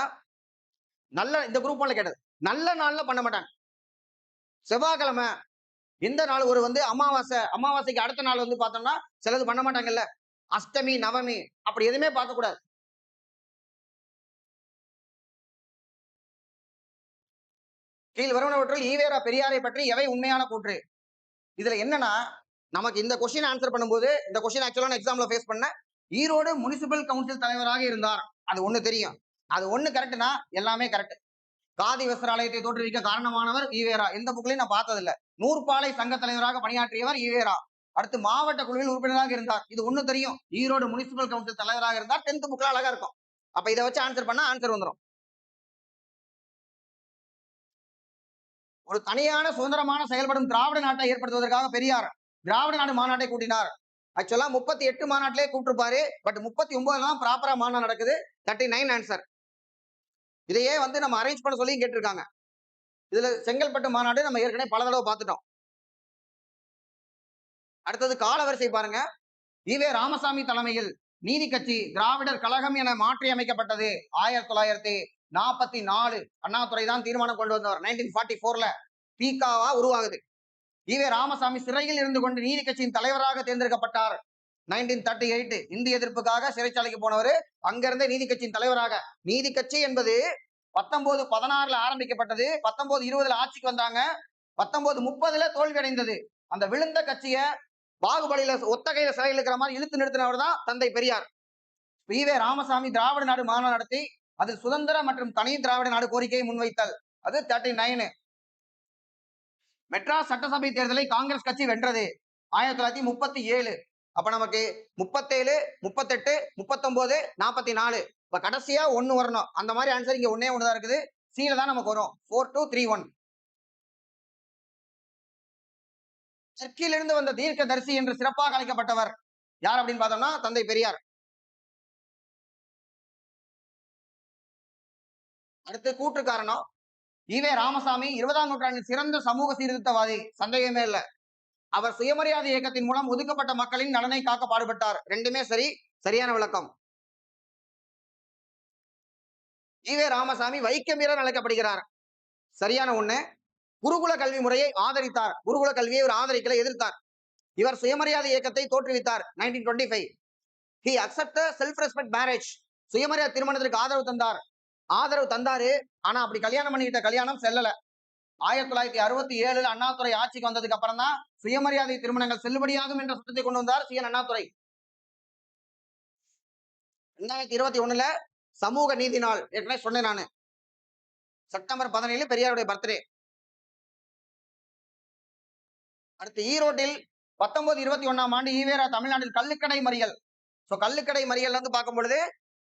நல்ல இந்த குரூப் கேட்டது. நல்ல நாள்ல பண்ண மாட்டாங்க. செவ்வாய்க்கிழமை எந்த நாள் ஒரு வந்து அமாவாசை அமாவாசைக்கு அடுத்த நாள் வந்து பார்த்தோம்னா சிலது பண்ண மாட்டாங்கல்ல. அஷ்டமி நவமி அப்படி எதுவுமே பார்க்கக்கூடாது. கீழ் வருவனவற்றில் ஈவேரா பெரியாரை பற்றி எவை உண்மையான கூற்று? இதுல என்னன்னா நமக்கு இந்த கொஸ்டின் ஆன்சர் பண்ணும்போது இந்த கொஸ்டின் ஆக்சுவலாக நான் எக்ஸாம்ல ஃபேஸ் பண்ணேன் ஈரோடு முனிசிபல் கவுன்சில் தலைவராக இருந்தார். அது ஒண்ணு தெரியும். அது ஒண்ணு கரெக்ட்னா எல்லாமே கரெக்ட் காதி வஸ்திராலயத்தை தோற்றுவிக்க காரணமானவர் ஈவேரா எந்த புக்லையும் நான் பார்த்ததில்ல. நூற்பாலை சங்க தலைவராக பணியாற்றியவர் ஈவேரா அடுத்து மாவட்ட குழுவில் உறுப்பினராக இருந்தார். இது ஒன்று தெரியும். ஈரோடு முனிசிபல் கவுன்சில் தலைவராக இருந்தார். டென்த் புக்ல அழகா இருக்கும். அப்ப இதை வச்சு ஆன்சர் பண்ணா ஆன்சர் வந்துடும் ஒரு தனியான சுதந்திரமான செயல்படும் திராவிட நாட்டை ஏற்படுத்துவதற்காக பெரியார் திராவிட நாடு மாநாட்டை கூட்டினார். ஆக்சுவலா முப்பத்தி எட்டு மாநாட்டிலே கூப்பிட்டுருப்பாரு பட் முப்பத்தி ஒன்பதுல தான் ப்ராப்பரா மாநாடு நடக்குது. தேர்ட்டி நைன் ஆன்சர் இதையே வந்து நம்ம அரேஞ்ச் பண்ண சொல்லி கேட்டிருக்காங்க. இதுல செங்கல்பட்டு மாநாடு நம்ம ஏற்கனவே பல தடவை பார்த்துட்டோம். அடுத்தது காலவரிசை பாருங்க. ஈவே ராமசாமி தலைமையில் நீதி கட்சி திராவிடர் கழகம் என மாற்றி அமைக்கப்பட்டது. ஆயிரத்தி தொள்ளாயிரத்தி நாற்பத்தி நாலு அண்ணாதுறை தான் தீர்மானம் கொண்டு வந்தவர். நைன்டீன் ஃபார்ட்டி போர்ல பீகாவா உருவாகுது. ஈவே ராமசாமி சிறையில் இருந்து கொண்டு நீதி கட்சியின் தலைவராக தேர்ந்தெடுக்கப்பட்டார். நைன்டீன் தேர்ட்டி எயிட் இந்திய எதிர்ப்புக்காக சிறைச்சாலைக்கு போனவர் அங்கிருந்தே நீதி கட்சியின் தலைவராக. நீதி கட்சி என்பது பத்தொன்பது பதினாறுல ஆரம்பிக்கப்பட்டது பத்தொன்பது இருபதுல ஆட்சிக்கு வந்தாங்க பத்தொன்பது முப்பதுல தோல்வி அடைந்தது. அந்த விழுந்த கட்சிய பாகுபலியில ஒத்தகையில சிறையில் இருக்கிற மாதிரி இழுத்து நிறுத்தினவர் தான் தந்தை பெரியார். ஈவே ராமசாமி திராவிட நாடு மாநாடு நடத்தி அதில் சுதந்திர மற்றும் தனி திராவிட நாடு கோரிக்கையை முன்வைத்தல். அது தேர்ட்டி நைனு மெட்ராஸ் சட்டசபை தேர்தலை காங்கிரஸ் கட்சி வென்றது. ஆயிரத்தி தொள்ளாயிரத்தி முப்பத்தி ஏழு. அப்ப நமக்கு முப்பத்தேழு முப்பத்தெட்டு முப்பத்தொன்பது நாற்பத்தி நாலு இப்ப கடைசியா ஒண்ணு வரணும். அந்த மாதிரி ஆன்சர் இங்க ஒன்னே ஒண்ணுதான் இருக்குது. சீல தான் நமக்கு வரும். ஃபோர் டூ த்ரீ ஒன் தெற்கிலிருந்து வந்த தீர்க்க தரிசி என்று சிறப்பாக அழைக்கப்பட்டவர் யார் அப்படின்னு பார்த்தோம்னா தந்தை பெரியார். அடுத்து கூற்று காரணம் ஈவே ராமசாமி இருபதாம் நூற்றாண்டின் சிறந்த சமூக சீர்திருத்தவாதி. சந்தேகமே இல்ல. அவர் சுயமரியாதை இயக்கத்தின் மூலம் ஒதுக்கப்பட்ட மக்களின் நலனை காக்க பாடுபட்டார். ரெண்டுமே சரி சரியான விளக்கம். ஈவே ராமசாமி வைக்கம் வீரர் அழைக்கப்படுகிறார். சரியான ஒண்ணு. குருகுல கல்வி முறையை ஆதரித்தார். குருகுல கல்வியை ஒரு ஆதரிக்கல எதிர்த்தார். இவர் சுயமரியாதை இயக்கத்தை தோற்றுவித்தார். Nineteen twenty five he accept self respect marriage சுயமரியாதை திருமணத்திற்கு ஆதரவு தந்தார். ஆதரவு தந்தாரு. ஆனா அப்படி கல்யாணம் பண்ணிக்கிட்ட கல்யாணம் செல்லல. ஆயிரத்தி தொள்ளாயிரத்தி அறுபத்தி ஏழுல அண்ணாதுரை ஆட்சிக்கு வந்ததுக்கு அப்புறம் தான் சுயமரியாதை திருமணங்கள் செல்லுபடியாகும் என்ற சட்டத்தை கொண்டு வந்தார் சி. என். அண்ணாதுரை. ரெண்டாயிரத்தி இருபத்தி ஒண்ணுல சமூக நீதி நாள். ஏற்கனவே சொன்னேன் நானு. செப்டம்பர் பதினேழு பெரியாருடைய பர்த்டே. அடுத்து ஈரோட்டில் பத்தொன்பது இருபத்தி ஒண்ணாம் ஆண்டு ஈவேரா தமிழ்நாட்டில் கள்ளுக்கடை மறியல். சோ கள்ளுக்கடை மறியல் வந்து பார்க்கும் பொழுது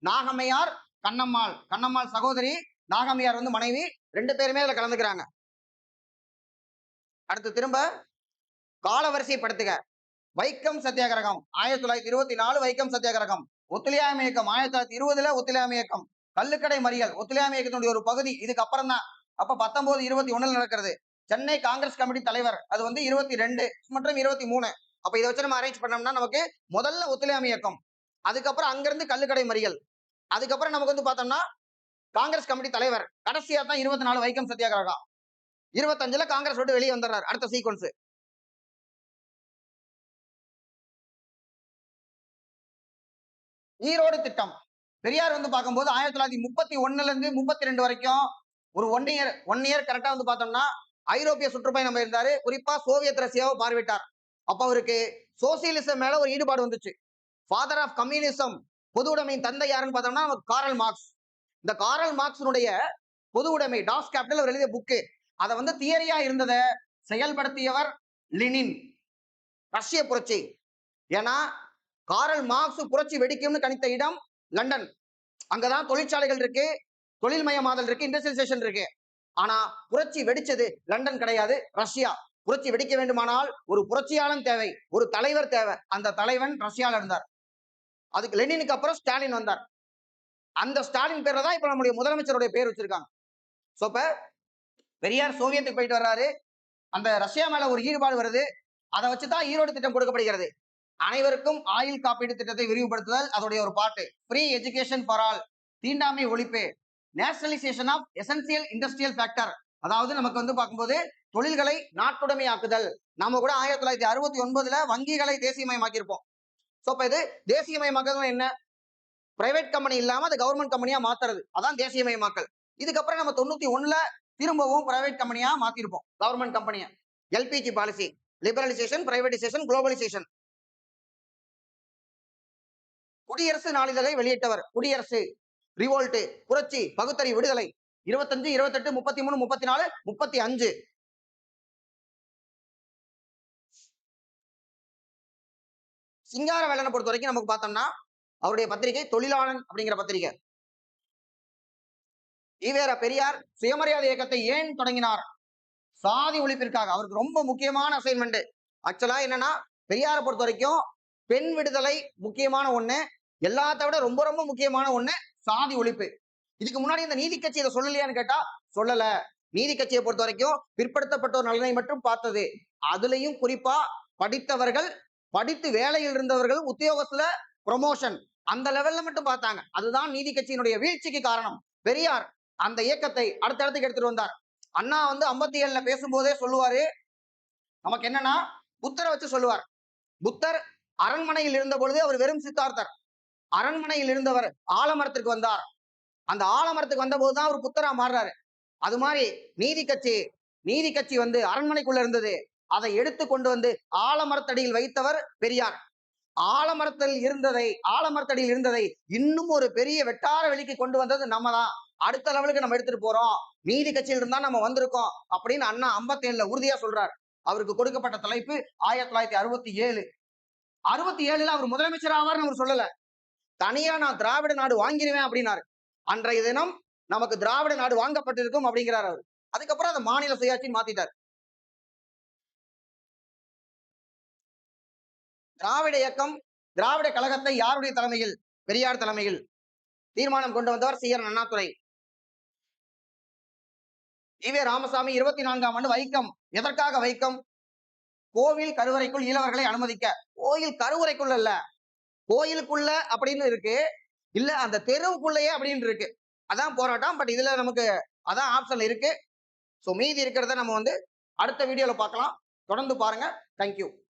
நாகம்மையார் கண்ணம்மாள். கண்ணம்மாள் சகோதரி நாகாமியார் வந்து மனைவி ரெண்டு பேருமே அதுல கலந்துக்கிறாங்க. அடுத்து திரும்ப காலவரிசைப்படுத்துக. வைக்கம் சத்தியாகிரகம் ஆயிரத்தி தொள்ளாயிரத்தி இருபத்தி நாலு வைக்கம் சத்தியாகிரகம். ஒத்துழையாமை இயக்கம் ஆயிரத்தி தொள்ளாயிரத்தி இருபதுல ஒத்துழையாமை இயக்கம். கல்லுக்கடை மறியல் ஒத்துழையாமை இயக்கத்தினுடைய ஒரு பகுதி இதுக்கு அப்புறம் தான். அப்ப பத்தொன்பது இருபத்தி ஒண்ணுல நடக்கிறது. சென்னை காங்கிரஸ் கமிட்டி தலைவர் அது வந்து இருபத்தி ரெண்டு மற்றும் இருபத்தி மூணு. அப்ப இதை வச்சு நம்ம அரேஞ்ச் பண்ணோம்னா நமக்கு முதல்ல ஒத்துழையாமை இயக்கம். அதுக்கப்புறம் அங்கிருந்து கல்லுக்கடை மறியல். அதுக்கப்புறம் நமக்கு வந்து பார்த்தோம்னா காங்கிரஸ் கமிட்டி தலைவர் கடைசியா தான் இருபத்தி நாலு வைக்கம் சத்தியாகிரகா இருபத்தஞ்சுல காங்கிரஸ் விட்டு வெளியே வந்துடுறாரு அடுத்த சீக்வன்ஸ் ஈரோடு திட்டம். பெரியார் வந்து பார்க்கும்போது ஆயிரத்தி தொள்ளாயிரத்தி முப்பத்தி ஒண்ணுல இருந்து முப்பத்தி ரெண்டு வரைக்கும் ஒரு ஒன் இயர் ஒன் இயர் கரெக்டா வந்து பார்த்தோம்னா ஐரோப்பிய சுற்றுப்பயணம் இருந்தாரு குறிப்பா சோவியத் ரஷ்யாவை பார்வையிட்டார். அப்ப அவருக்கு சோசியலிசம் மேல ஒரு ஈடுபாடு வந்துச்சு. ஃபாதர் ஆஃப் கம்யூனிசம் பொது உடைமையின் தந்தை யாருன்னு பார்த்தோம்னா காரல் மார்க்ஸ். இந்த காரல் மார்க்ஸினுடைய பொது உடைமை டாஸ் கேபிட்டல் அவர் எழுதிய புக்கு அதை வந்து தியரியா இருந்ததை செயல்படுத்தியவர் லினின். ரஷ்ய புரட்சி. ஏன்னா காரல் மார்க்ஸ் புரட்சி வெடிக்கும்னு கணித்த இடம் லண்டன். அங்கதான் தொழிற்சாலைகள் இருக்கு தொழில்மயமாதல் இருக்கு இண்டஸ்ட்ரியலைசேஷன் இருக்கு. ஆனா புரட்சி வெடிச்சது லண்டன் கிடையாது ரஷ்யா. புரட்சி வெடிக்க வேண்டுமானால் ஒரு புரட்சியாளன் தேவை ஒரு தலைவர் தேவை. அந்த தலைவன் ரஷ்யால இருந்தார். அதுக்கு லெனினுக்கு அப்புறம் ஸ்டாலின் வந்தார். அந்த ஸ்டாலின் பேர்ல தான் இப்ப நம்முடைய முதலமைச்சருடைய பேர் வச்சிருக்காங்க. சோப்ப பெரியார் சோவியத்துக்கு போயிட்டு வர்றாரு. அந்த ரஷ்யா மேல ஒரு ஈடுபாடு வருது. அதை வச்சுதான் ஈரோடு திட்டம் கொடுக்கப்படுகிறது. அனைவருக்கும் ஆயுள் காப்பீடு திட்டத்தை விரிவுபடுத்துதல் அதோடைய ஒரு பாட்டு. ஃப்ரீ எஜுகேஷன் ஃபார் ஆல் தீண்டாமை ஒழிப்பு. Nationalisation of essential industrial factor அதாவது நமக்கு வந்து பார்க்கும்போது தொழில்களை நாட்டுடைமையாக்குதல். நம்ம கூட ஆயிரத்தி தொள்ளாயிரத்தி அறுபத்தி ஒன்பதுல வங்கிகளை தேசியமயமாக்கியிருப்போம். ஸோ இப்ப இது தேசியமயமாக்கல் என்ன? பிரைவேட் கம்பெனி இல்லாம அது கவர்மெண்ட் கம்பெனியா மாத்துறது. அதான் தேசியமயமாக்கல் இதுக்கப்புறம் நம்ம தொண்ணூத்தி ஒண்ணுல திரும்பவும் பிரைவேட் கம்பெனியா மாத்திருப்போம். கவர்மெண்ட் கம்பெனியை LPG policy liberalisation privatisation globalisation குடியரசு நாளிதழை வெளியிட்டவர் குடியரசு ரிவோல்ட்டு புரட்சி பகுத்தறி விடுதலை. இருபத்தஞ்சு இருபத்தெட்டு முப்பத்தி மூணு முப்பத்தி நாலு முப்பத்தி அஞ்சு. சிங்கார வேலனை பொறுத்த வரைக்கும் நமக்கு பார்த்தோம்னா அவருடைய பத்திரிகை தொழிலாளன் அப்படிங்கிற பத்திரிகை. ஈவேரா பெரியார் சுயமரியாதை இயக்கத்தை ஏன் தொடங்கினார்? சாதி ஒழிப்பிற்காக. அவருக்கு ரொம்ப முக்கியமான அசைன்மெண்ட் ஆக்சுவலா என்னன்னா பெரியாரை பொறுத்த வரைக்கும் பெண் விடுதலை முக்கியமான ஒண்ணு எல்லாத்த விட ரொம்ப ரொம்ப முக்கியமான ஒண்ணு சாதி ஒழிப்பு. இதுக்கு முன்னாடி இந்த நீதி கட்சி இதை சொல்லலையான்னு கேட்டா சொல்லல. நீதி கட்சியை பொறுத்த வரைக்கும் பிற்படுத்தப்பட்டோர் நலனை மட்டும் பார்த்தது. அதுலயும் குறிப்பா படித்தவர்கள் படித்து வேலையில் இருந்தவர்கள் உத்தியோகத்துல ப்ரொமோஷன் அந்த லெவல்ல மட்டும் பார்த்தாங்க. அதுதான் நீதி கட்சியினுடைய வீழ்ச்சிக்கு காரணம். பெரியார் அந்த இயக்கத்தை அடுத்த இடத்துக்கு எடுத்துட்டு வந்தார். அண்ணா வந்து ஐம்பத்தி ஏழுல பேசும்போதே சொல்லுவாரு நமக்கு என்னன்னா புத்தரை வச்சு சொல்லுவார். புத்தர் அரண்மனையில் இருந்த பொழுது அவர் வெறும் சித்தார்த்தர். அரண்மனையில் இருந்தவர் ஆலமரத்திற்கு வந்தார். அந்த ஆலமரத்துக்கு வந்த போதுதான் அவர் புத்தரா மாறுறாரு. அது மாதிரி நீதி கட்சி நீதி கட்சி வந்து அரண்மனைக்குள்ள இருந்தது. அதை எடுத்து கொண்டு வந்து ஆலமரத்தடியில் வைத்தவர் பெரியார். ஆலமரத்தில் இருந்ததை ஆலமரத்தடியில் இருந்ததை இன்னும் ஒரு பெரிய வெட்டார வெளிக்கு கொண்டு வந்தது நம்ம தான் அடுத்த லெவலுக்கு நம்ம எடுத்துட்டு போறோம். நீதி கட்சியில் இருந்தா நம்ம வந்திருக்கோம் அப்படின்னு அண்ணா ஐம்பத்தி ஏழுல உறுதியா சொல்றார். அவருக்கு கொடுக்கப்பட்ட தலைப்பு ஆயிரத்தி தொள்ளாயிரத்தி அறுபத்தி ஏழு. அறுபத்தி ஏழுல அவர் முதலமைச்சர் ஆவார்னு அவர் சொல்லல. தனியா நான் திராவிட நாடு வாங்கிடுவேன் அப்படின்னாரு. அன்றைய தினம் நமக்கு திராவிட நாடு வாங்கப்பட்டிருக்கும் அப்படிங்கிறார் அவர். அதுக்கப்புறம் அதை மாநில சுயாட்சின்னு மாத்திட்டார். திராவிட இயக்கம் திராவிட கழகத்தை யாருடைய தலைமையில்? பெரியார் தலைமையில். தீர்மானம் கொண்டு வந்தவர் சி. ஆர். அண்ணாதுரை ஈவே ராமசாமி இருபத்தி நான்காம் ஆண்டு வைக்கம். எதற்காக வைக்கம்? கோவில் கருவறைக்குள் ஈழவர்களை அனுமதிக்க. கோயில் கருவறைக்குள்ள இல்ல. கோயிலுக்குள்ள அப்படின்னு இருக்கு. இல்ல அந்த தெருவுக்குள்ளேயே அப்படின்னு இருக்கு. அதான் போராட்டம். பட் இதுல நமக்கு அதான் ஆப்ஷன் இருக்கு. ஸோ மீதி இருக்கிறத நம்ம வந்து அடுத்த வீடியோல பார்க்கலாம். தொடர்ந்து பாருங்க. தேங்க்யூ